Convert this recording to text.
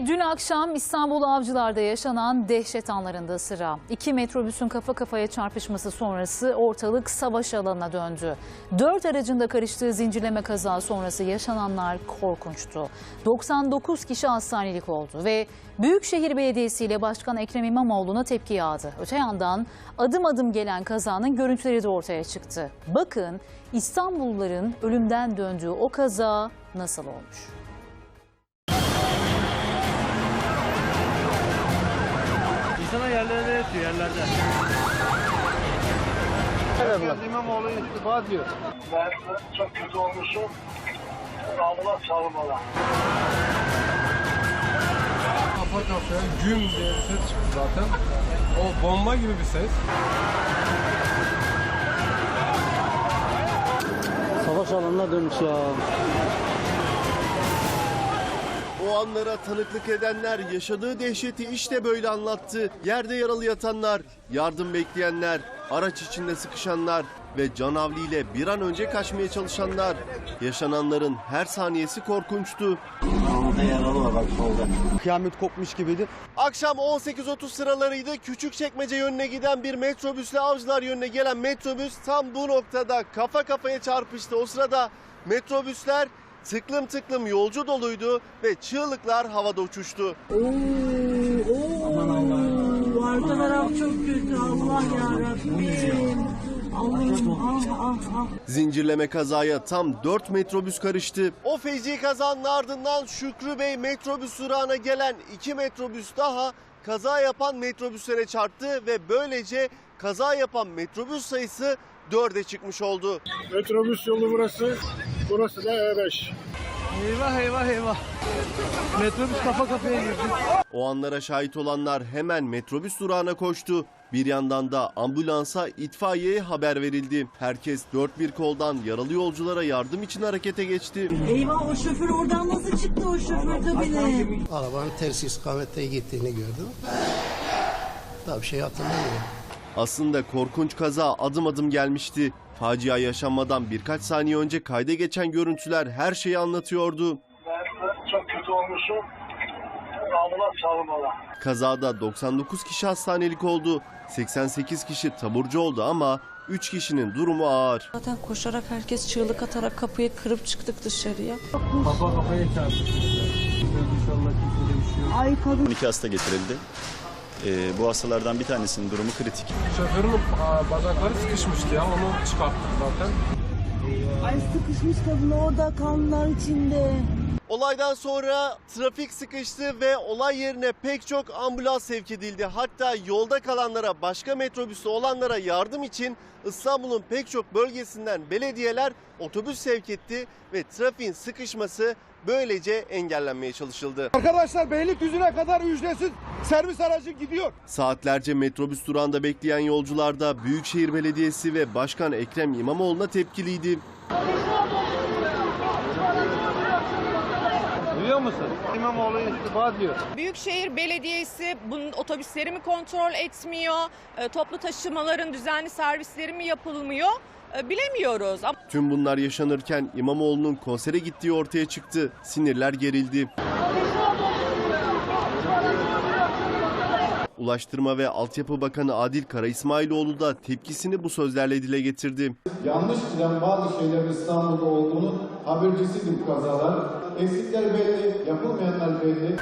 Dün akşam İstanbul Avcılar'da yaşanan dehşet anlarında sıra. İki metrobüsün kafa kafaya çarpışması sonrası ortalık savaş alanına döndü. Dört aracında karıştığı zincirleme kaza sonrası yaşananlar korkunçtu. 99 kişi hastanelik oldu ve Büyükşehir Belediyesi ile Başkan Ekrem İmamoğlu'na tepki yağdı. Öte yandan adım adım gelen kazanın görüntüleri de ortaya çıktı. Bakın İstanbulluların ölümden döndüğü o kaza nasıl olmuş? İnsana yerlerde yatıyor yerlerde. Evet, İmamoğlu istifa diyor. Ben çok kötü olmuşum. Çağırın bana. Kafa kafaya güm diye bir ses çıktı zaten. O bomba gibi bir ses. Savaş alanına dönmüş ya. O anlara tanıklık edenler yaşadığı dehşeti işte böyle anlattı. Yerde yaralı yatanlar, yardım bekleyenler, araç içinde sıkışanlar ve canavliyle bir an önce kaçmaya çalışanlar. Yaşananların her saniyesi korkunçtu. Kıyamet kopmuş gibiydi. Akşam 18.30 sıralarıydı. Küçükçekmece yönüne giden bir metrobüsle Avcılar yönüne gelen metrobüs tam bu noktada kafa kafaya çarpıştı. O sırada metrobüsler tıklım tıklım yolcu doluydu ve çığlıklar havada uçuştu. Aman Allah'ım. Arka taraf çok kötü. Allah yarabbim. Ah ah ah. Zincirleme kazaya tam 4 metrobüs karıştı. O feci kazanın ardından Şükrü Bey metrobüs durağına gelen 2 metrobüs daha kaza yapan metrobüslere çarptı ve böylece kaza yapan metrobüs sayısı 4'e çıkmış oldu. Metrobüs yolu burası. Burası da E5. Eyvah eyvah eyvah. Metrobüs kafa kafaya girdi. O anlara şahit olanlar hemen metrobüs durağına koştu. Bir yandan da ambulansa itfaiyeye haber verildi. Herkes dört bir koldan yaralı yolculara yardım için harekete geçti. Eyvah o şoför oradan nasıl çıktı o şoför kabine? Arabanın ters istikamette gittiğini gördüm. Daha bir şey hatırlamıyorum. Aslında korkunç kaza adım adım gelmişti. Facia yaşanmadan birkaç saniye önce kayda geçen görüntüler her şeyi anlatıyordu. Ben çok kötü olmuşum. Ambulans çağırın bana. Kazada 99 kişi hastanelik oldu. 88 kişi taburcu oldu ama 3 kişinin durumu ağır. Zaten koşarak herkes çığlık atarak kapıyı kırıp çıktık dışarıya. Kafa kafaya yok. Ay kadın 12 hasta getirildi. Ee, bu hastalardan bir tanesinin durumu kritik. Şoförün bacakları sıkışmıştı ya onu çıkarttık zaten. ay sıkışmış kadın orada kanlar içinde. Olaydan sonra trafik sıkıştı ve olay yerine pek çok ambulans sevk edildi. Hatta yolda kalanlara, başka metrobüste olanlara yardım için İstanbul'un pek çok bölgesinden belediyeler otobüs sevk etti ve trafiğin sıkışması böylece engellenmeye çalışıldı. Arkadaşlar Beylikdüzü'ne kadar ücretsiz servis aracı gidiyor. Saatlerce metrobüs durağında bekleyen yolcular da Büyükşehir Belediyesi ve Başkan Ekrem İmamoğlu'na tepkiliydi. Duyuyor musun? İmamoğlu istifa diyor. Büyükşehir Belediyesi bunun otobüsleri mi kontrol etmiyor, e, toplu taşımaların düzenli servisleri mi yapılmıyor E, bilemiyoruz. Ama Tüm bunlar yaşanırken İmamoğlu'nun konsere gittiği ortaya çıktı. Sinirler gerildi. Ulaştırma ve Altyapı Bakanı Adil Kara İsmailoğlu da tepkisini bu sözlerle dile getirdi. Yanlış bilen bazı şeylerin İstanbul'da olduğunu habercisiydi bu kazalar. Eksikler belli, yapılmayanlar belli.